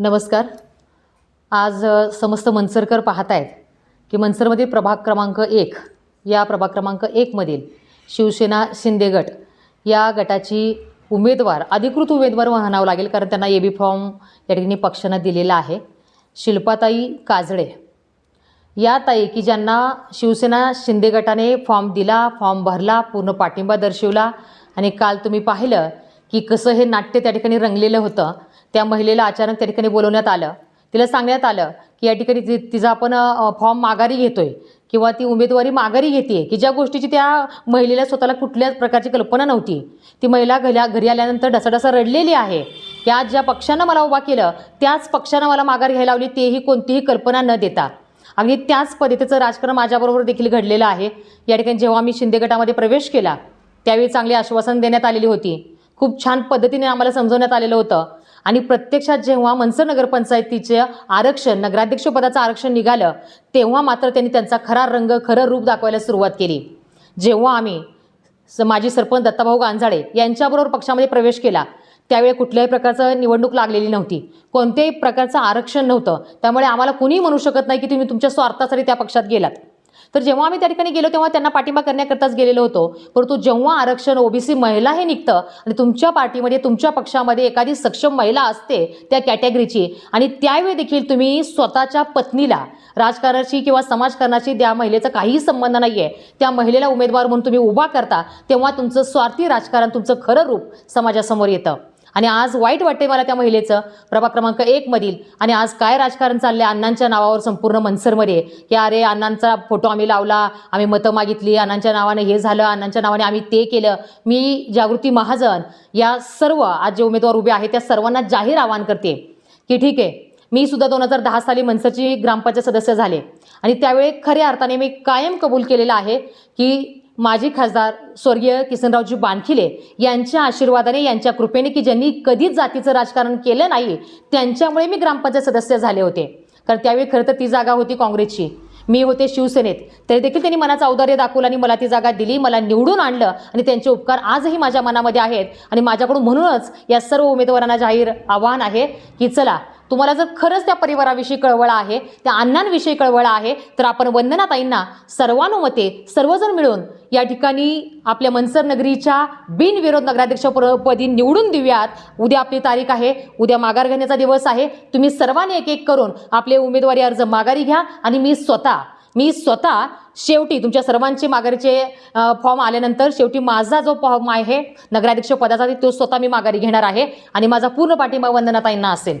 नमस्कार. आज समस्त मनसरकर पाहत आहेत की मनसरमध्ये प्रभाग क्रमांक एक या प्रभाग क्रमांक एकमधील शिवसेना शिंदे गट या गटाची उमेदवार अधिकृत उमेदवार म्हणावं लागेल कारण त्यांना ए बी फॉर्म या ठिकाणी पक्षानं दिलेला आहे शिल्पाताई काजळे या ताई की ज्यांना शिवसेना शिंदे गटाने फॉर्म दिला फॉर्म भरला पूर्ण पाठिंबा दर्शवला आणि काल तुम्ही पाहिलं की कसं हे नाट्य त्या ठिकाणी रंगलेलं होतं त्या महिलेला अचानक त्या ठिकाणी बोलवण्यात आलं. तिला सांगण्यात आलं की या ठिकाणी ति तिचा आपण फॉर्म माघारी घेतो आहे किंवा ती उमेदवारी माघारी घेते की ज्या गोष्टीची त्या महिलेला स्वतःला कुठल्याच प्रकारची कल्पना नव्हती. ती महिला घल्या घरी आल्यानंतर ढसाढसा रडलेली आहे. की आज ज्या पक्षानं मला उभा केलं त्याच पक्षानं मला माघार घ्यायला लावली तेही कोणतीही कल्पना न देता. अगदी त्याच पद्धतीचं राजकारण माझ्याबरोबर देखील घडलेलं आहे. या ठिकाणी जेव्हा मी शिंदे गटामध्ये प्रवेश केला त्यावेळी चांगली आश्वासन देण्यात आलेली होती. खूप छान पद्धतीने आम्हाला समजवण्यात आलेलं होतं. आणि प्रत्यक्षात जेव्हा मनसर नगरपंचायतीचे आरक्षण नगराध्यक्षपदाचं आरक्षण निघालं तेव्हा मात्र त्यांनी त्यांचा खरा रंग खरं रूप दाखवायला सुरुवात केली. जेव्हा आम्ही स माजी सरपंच दत्ताभाऊ गांजाडे यांच्याबरोबर पक्षामध्ये प्रवेश केला त्यावेळी कुठल्याही प्रकारचं निवडणूक लागलेली नव्हती. कोणत्याही प्रकारचं आरक्षण नव्हतं. त्यामुळे आम्हाला कुणीही म्हणू शकत नाही की तुम्ही तुमच्या स्वार्थासाठी त्या पक्षात गेलात. तर जेव्हा आम्ही त्या ठिकाणी गेलो तेव्हा त्यांना पाठिंबा करण्याकरताच गेलेलो होतो. परंतु जेव्हा आरक्षण ओबीसी महिला हे निघतं आणि तुमच्या पार्टीमध्ये तुमच्या पक्षामध्ये एखादी सक्षम महिला असते त्या कॅटेगरीची आणि त्यावेळी देखील तुम्ही स्वतःच्या पत्नीला राजकारणाशी किंवा समाजकारणाशी त्या महिलेचा काहीही संबंध नाही आहे त्या महिलेला उमेदवार म्हणून तुम्ही उभा करता तेव्हा तुमचं स्वार्थी राजकारण तुमचं खरं रूप समाजासमोर येतं. आणि आज वाईट वाटते मला त्या महिलेचं. प्रभाग क्रमांक एकमधील आणि आज काय राजकारण चाललंय अण्णांच्या नावावर संपूर्ण मनसरमध्ये? की अरे अण्णांचा फोटो आम्ही लावला आम्ही मतं मागितली अण्णांच्या नावाने हे झालं अण्णांच्या नावाने आम्ही ते केलं. मी जागृती महाजन या सर्व आज जे उमेदवार उभे आहेत त्या सर्वांना जाहीर आवाहन करते की ठीक आहे मी सुद्धा दोन हजार दहा साली मनसरची ग्रामपंचायत सदस्य झाले. आणि त्यावेळी खऱ्या अर्थाने मी कायम कबूल केलेलं आहे की माजी खासदार स्वर्गीय किसनरावजी बानखिले यांच्या आशीर्वादाने यांच्या कृपेने की ज्यांनी कधीच जातीचं राजकारण केलं नाही त्यांच्यामुळे मी ग्रामपंचायत सदस्य झाले होते. कारण त्यावेळी खरं तर ती जागा होती काँग्रेसची. मी होते शिवसेनेत. तरी देखील त्यांनी मनाचं औदार्य दाखवलं आणि मला ती जागा दिली मला निवडून आणलं आणि त्यांचे उपकार आजही माझ्या मनामध्ये आहेत. आणि माझ्याकडून म्हणूनच या सर्व उमेदवारांना जाहीर आव्हान आहे की चला तुम्हाला जर खरंच त्या परिवाराविषयी कळवळ आहे त्या अण्णांविषयी कळवळ आहे तर आपण वंदनाताईंना सर्वानुमते सर्वजण मिळून या ठिकाणी आपल्या मनसर नगरीच्या बिनविरोध नगराध्यक्षपदी निवडून देऊयात. उद्या आपली तारीख आहे उद्या माघार घेण्याचा दिवस आहे. तुम्ही सर्वांनी एक एक करून आपले उमेदवारी अर्ज माघारी घ्या आणि मी स्वतः मी स्वतः शेवटी तुमच्या सर्वांचे माघारीचे फॉर्म आल्यानंतर शेवटी माझा जो फॉर्म आहे नगराध्यक्ष पदाचा तो स्वतः मी माघारी घेणार आहे आणि माझा पूर्ण पाठिंबा वंदनाताईंना असेल.